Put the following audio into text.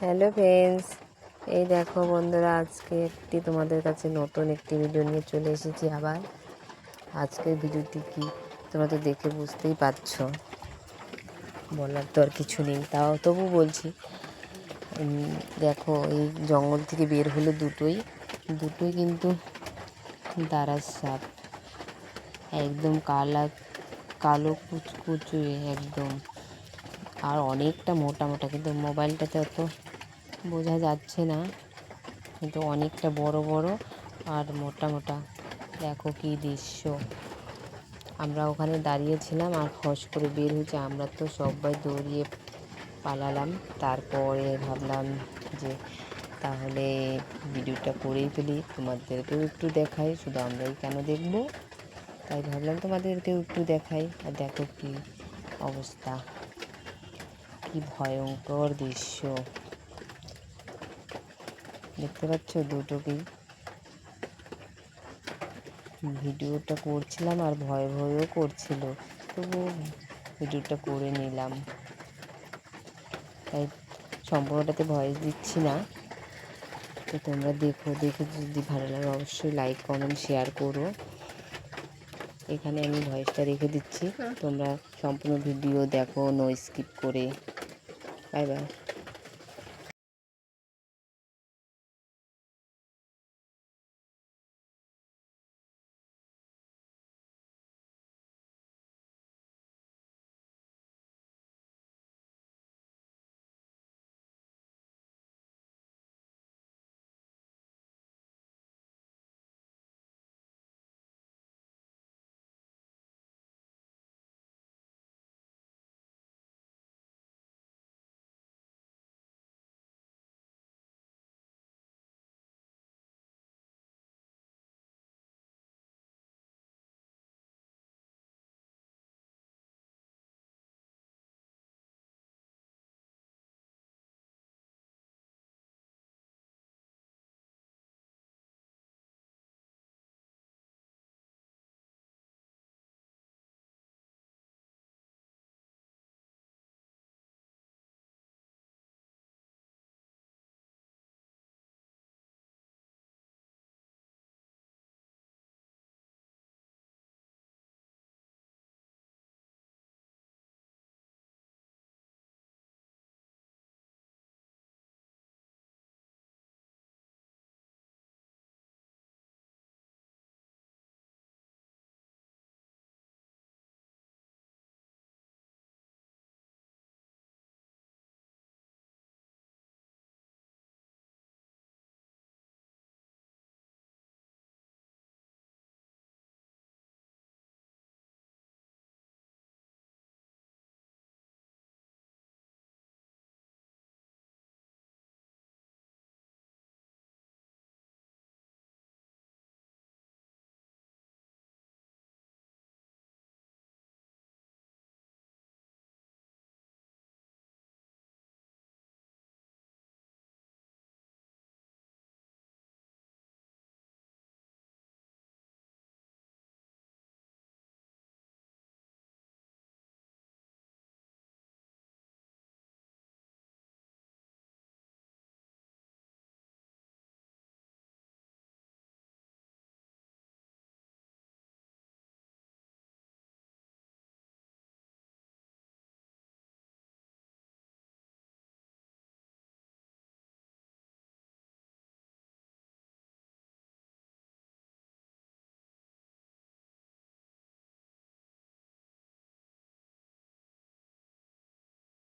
Hello friends এই দেখো বন্ধুরা, আজকে একটি তোমাদের কাছে নতুন একটি ভিডিও নিয়ে চলে এসেছি আবার। আজকের ভিডিওটি কি তোমরা তো দেখে বুঝতেই পারছ। বলার তো আর কিছু নেই, তাও তবু বলছি। দেখো, এই জঙ্গল থেকে বের হলো দুটোই। দুটোই কিন্তু দারাজ সাপ। একদম কালা, কালো কুচকুচুয়ে একদম। আর অনেকটা মোটা মোটা, কিন্তু মোবাইলটাতে অত বোঝা যাচ্ছে না। কিন্তু অনেকটা বড় বড় আর মোটা মোটা। দেখো কি দৃশ্য। আমরা ওখানে দাঁড়িয়েছিলাম আর ফস করে বের হয়েছে। আমরা তো সবাই দৌড়িয়ে পালালাম। তারপরে ভাবলাম যে তাহলে ভিডিওটা করেই ফেলি। তোমাদেরকেও একটু দেখাই, শুধু আমরাই কেন দেখব? তাই ভাবলাম তোমাদেরকেও একটু দেখাই। আর দেখো কি অবস্থা। কি ভয়ঙ্কর দৃশ্য। দেখতে পাচ্ছ দুটোকেই ভিডিওটা করছিলাম আর ভয় ভয়ও করছিল তবু ভিডিওটা করে নিলাম। তাই সম্পূর্ণটাতে ভয়েস দিচ্ছি না। তো তোমরা দেখো দেখে যদি ভালো লাগে অবশ্যই লাইক কমেন্ট শেয়ার করো। এখানে আমি ভয়েসটা রেখে দিচ্ছি। তোমরা সম্পূর্ণ ভিডিও দেখো নো স্কিপ করে। 拜拜。